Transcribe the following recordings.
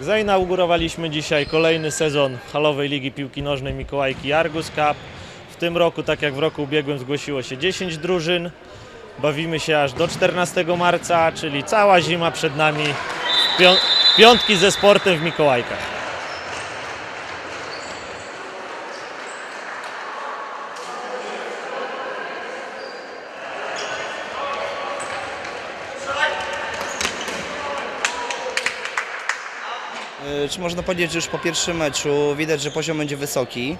zainaugurowaliśmy dzisiaj kolejny sezon halowej Ligi Piłki Nożnej Mikołajki Argus Cup. W tym roku, tak jak w roku ubiegłym, zgłosiło się 10 drużyn. Bawimy się aż do 14 marca, czyli cała zima przed nami. Pią- piątki ze sportem w Mikołajkach. Czy można powiedzieć, że już po pierwszym meczu widać, że poziom będzie wysoki.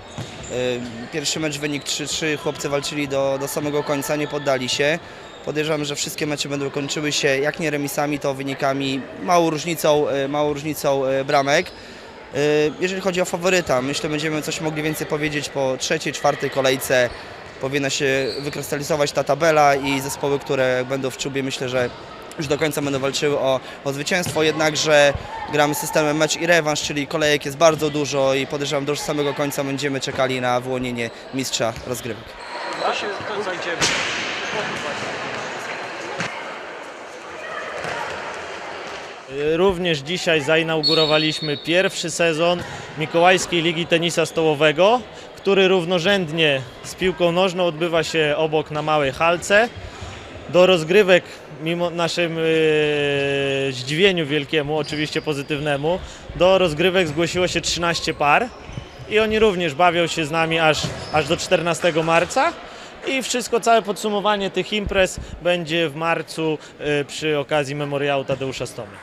Y, Pierwszy mecz wynik 3-3, chłopcy walczyli do, do samego końca, nie poddali się. Podejrzewam, że wszystkie mecze będą kończyły się jak nie remisami, to wynikami, małą różnicą, y, małą różnicą bramek. Jeżeli chodzi o faworyta, myślę, będziemy coś mogli więcej powiedzieć po trzeciej, czwartej kolejce. Powinna się wykrystalizować ta tabela i zespoły, które będą w czubie, myślę, że już do końca będą walczyły o, o zwycięstwo, jednakże gramy systemem mecz i rewanż, czyli kolejek jest bardzo dużo i podejrzewam, do samego końca będziemy czekali na wyłonienie mistrza rozgrywek. Zajdziemy. Również dzisiaj zainaugurowaliśmy pierwszy sezon Mikołajskiej Ligi Tenisa Stołowego, który równorzędnie z piłką nożną odbywa się obok na małej halce. Do rozgrywek, mimo naszym yy, zdziwieniu wielkiemu, oczywiście pozytywnemu, do rozgrywek zgłosiło się 13 par i oni również bawią się z nami aż, aż do 14 marca. I wszystko, całe podsumowanie tych imprez będzie w marcu yy, przy okazji memoriału Tadeusza Stomy.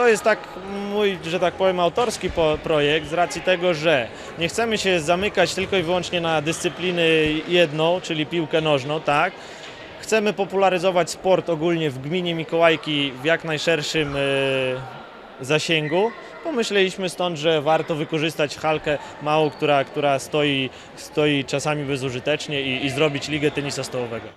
To jest tak mój, że tak powiem, autorski projekt z racji tego, że nie chcemy się zamykać tylko i wyłącznie na dyscypliny jedną, czyli piłkę nożną, tak? Chcemy popularyzować sport ogólnie w gminie Mikołajki w jak najszerszym e, zasięgu. Pomyśleliśmy stąd, że warto wykorzystać halkę małą, która, która stoi, stoi czasami bezużytecznie i, i zrobić ligę tenisa stołowego.